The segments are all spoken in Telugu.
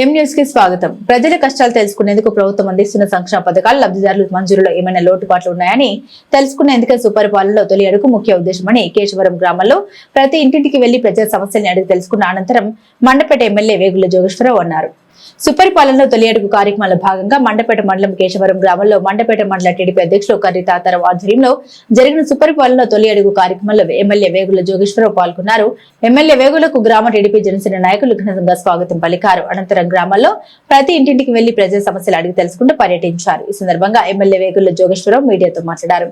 ఎం న్యూస్కి స్వాగతం? ప్రజల కష్టాలు తెలుసుకునేందుకు ప్రభుత్వం అందిస్తున్న సంక్షేమ పథకాలు లబ్ధిదారులు మంజూరులో ఏమైనా లోటుపాట్లు ఉన్నాయని తెలుసుకునేందుకే సుపరిపాలనలో తొలి అడుగు ముఖ్య ఉద్దేశమని కేశవరం గ్రామంలో ప్రతి ఇంటింటికి వెళ్ళి ప్రజల సమస్యల్ని అడిగి తెలుసుకున్న అనంతరం మండపేట ఎమ్మెల్యే వేగుల జోగేశ్వరరావు అన్నారు. సుపరిపాలనలో తొలి అడుగు కార్యక్రమాల భాగంగా మండపేట మండలం కేశవరం గ్రామంలో మండపేట మండల టీడీపీ అధ్యక్షులు కర్రి తాతారావు ఆధ్వర్యంలో జరిగిన సుపరిపాలనలో తొలి అడుగు కార్యక్రమంలో ఎమ్మెల్యే వేగుల జోగేశ్వరరావు పాల్గొన్నారు. ఎమ్మెల్యే వేగులకు గ్రామ టీడీపీ జనసేన నాయకులు ఘనంగా స్వాగతం పలికారు. అనంతరం గ్రామంలో ప్రతి ఇంటింటికి వెళ్ళి ప్రజల సమస్యలు అడిగి తెలుసుకుంటూ పర్యటించారు. ఈ సందర్భంగా ఎమ్మెల్యే వేగుల జోగేశ్వరరావు మీడియాతో మాట్లాడారు.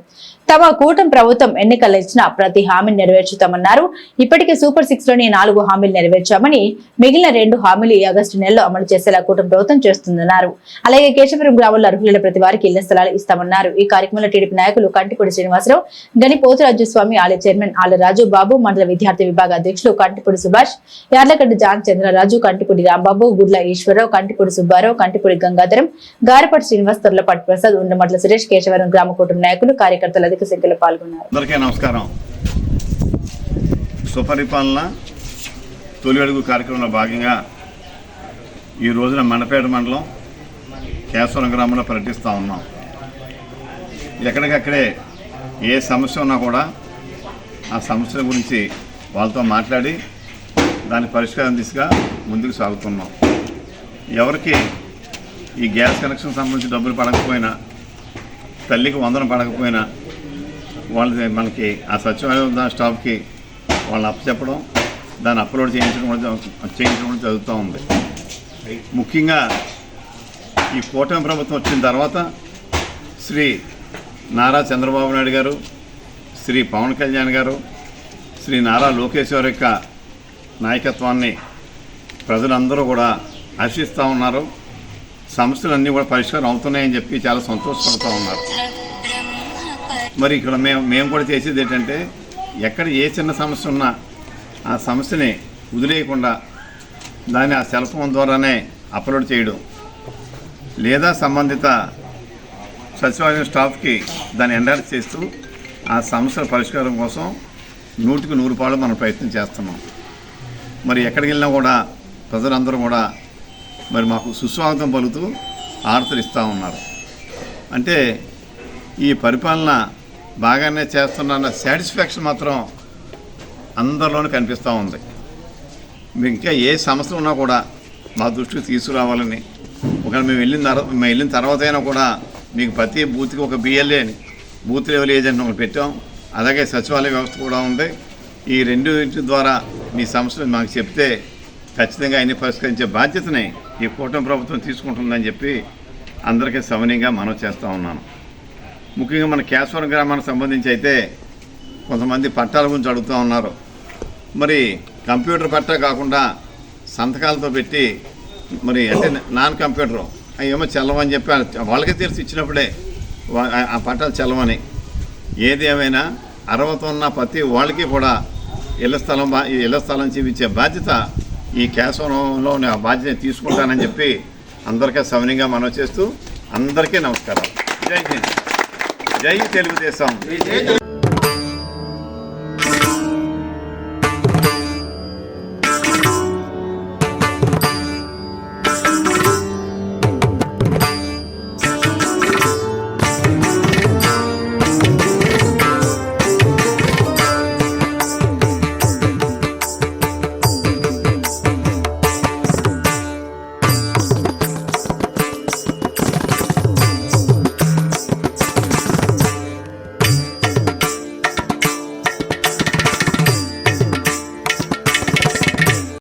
తమ కూటమి ప్రభుత్వం ఎన్నికల్లో ఇచ్చిన ప్రతి హామీని నెరవేర్చుతామన్నారు. ఇప్పటికే సూపర్ సిక్స్లోని నాలుగు హామీలు నెరవేర్చామని మిగిలిన రెండు హామీలు ఈ ఆగస్టు నెలలో అమలు చేసేలా కూటమి ప్రభుత్వం చేస్తుందన్నారు. అలాగే కేశవరం గ్రామంలో అర్హులైన ప్రతి వారికి ఇళ్ళ స్థలాలు ఇస్తామన్నారు. ఈ కార్యక్రమంలో టీడీపీ నాయకులు కంటిపూడి శ్రీనివాసరావు గని పోతురాజు స్వామి ఆలయ చైర్మన్ ఆల రాజు బాబు మండల విద్యార్థి విభాగ అధ్యక్షులు కంటిపూడి సుభాష్ యార్లగడ్డ జాన్ చంద్రరాజు కంటిపూడి రాంబాబు గుడ్ల ఈశ్వరరావు కంటిపూడి సుబ్బారావు కంటిపూడి గంగాధరం గారపాటి శ్రీనివాస్ తొర్లపాటి ప్రసాద్ ఉండమట్ల సురేష్ కేశవరం గ్రామ కూటమి నాయకులు కార్యకర్తలు అధిక సంఖ్యలో పాల్గొన్నారు. అందరికీ నమస్కారం. సుపరిపాలన తొలి అడుగు కార్యక్రమంలో భాగంగా ఈ రోజున మండపేట మండలం కేశవరం గ్రామంలో పర్యటిస్తూ ఉన్నాం. ఎక్కడికక్కడే ఏ సమస్య ఉన్నా కూడా ఆ సమస్యల గురించి వాళ్ళతో మాట్లాడి దాని పరిష్కారం దిశగా ముందుకు సాగుతున్నాం. ఎవరికి ఈ గ్యాస్ కనెక్షన్ సంబంధించి డబ్బులు పడకపోయినా తల్లికి వందనం పడకపోయినా వాళ్ళది మనకి ఆ సచివాలయం స్టాఫ్కి వాళ్ళని అప్పచెప్పడం దాన్ని అప్లోడ్ చేయించడం చేయించడం జరుగుతూ ఉంది. ముఖ్యంగా ఈ కూటమి ప్రభుత్వం వచ్చిన తర్వాత శ్రీ నారా చంద్రబాబు నాయుడు గారు శ్రీ పవన్ కళ్యాణ్ గారు శ్రీ నారా లోకేశ్వర్ యొక్క నాయకత్వాన్ని ప్రజలందరూ కూడా హర్షిస్తూ ఉన్నారు. సమస్యలన్నీ కూడా పరిష్కారం అవుతున్నాయని చెప్పి చాలా సంతోషపడుతూ ఉన్నారు. మరి ఇక్కడ మేము మేము కూడా చేసేది ఏంటంటే ఎక్కడ ఏ చిన్న సమస్య ఉన్నా ఆ సమస్యని వదిలేయకుండా దాన్ని ఆ సెల్ ఫోన్ ద్వారానే అప్లోడ్ చేయడం లేదా సంబంధిత సచివాలయం స్టాఫ్కి దాన్ని ఎండార్స్ చేస్తూ ఆ సమస్యల పరిష్కారం కోసం నూటికి నూరు పాళ్ళు మనం ప్రయత్నం చేస్తున్నాం. మరి ఎక్కడికి వెళ్ళినా కూడా ప్రజలందరూ కూడా మరి మాకు సుస్వాగతం పలుకుతూ ఆర్తలు ఇస్తూ ఉన్నారు. అంటే ఈ పరిపాలన బాగానే చేస్తున్న సాటిస్ఫాక్షన్ మాత్రం అందరిలోనూ కనిపిస్తూ ఉంది. ఇంకా ఏ సమస్య ఉన్నా కూడా మా దృష్టికి తీసుకురావాలని. ఒకవేళ మేము వెళ్ళిన తర్వాత మేము వెళ్ళిన తర్వాత అయినా కూడా మీకు ప్రతి బూత్కి ఒక బిఎల్ఏ అని బూత్ లెవెల్ ఏజెంట్ ఒకటి పెట్టాం. అలాగే సచివాలయ వ్యవస్థ కూడా ఉంది. ఈ రెండు ఇంటి ద్వారా మీ సమస్యలు మాకు చెప్తే ఖచ్చితంగా అన్ని పరిష్కరించే బాధ్యతని ఈ కూటమి ప్రభుత్వం తీసుకుంటుందని చెప్పి అందరికీ సవనీయంగా మనం చేస్తూ ఉన్నాను. ముఖ్యంగా మన కేశవరం గ్రామానికి సంబంధించి అయితే కొంతమంది పట్టాల గురించి అడుగుతూ ఉన్నారు. మరి కంప్యూటర్ పట్టా కాకుండా సంతకాలతో పెట్టి మరి అంటే నాన్ కంప్యూటర్. అవి ఏమో చల్లమని చెప్పి వాళ్ళకే తెలిసి ఇచ్చినప్పుడే ఆ- పట్టాలు చల్లమని. ఏది ఏమైనా అర్హత ఉన్న ప్రతి వాళ్ళకి కూడా ఇళ్ళ స్థలం బా- ఈ ఇళ్ళ స్థలం చూపించే బాధ్యత ఈ కేశవరంలో ఆ బాధ్యత తీసుకుంటానని చెప్పి అందరికీ సవనీయంగా మనం చేస్తూ అందరికీ నమస్కారం జై హింద్. జై తెలుగుదేశం.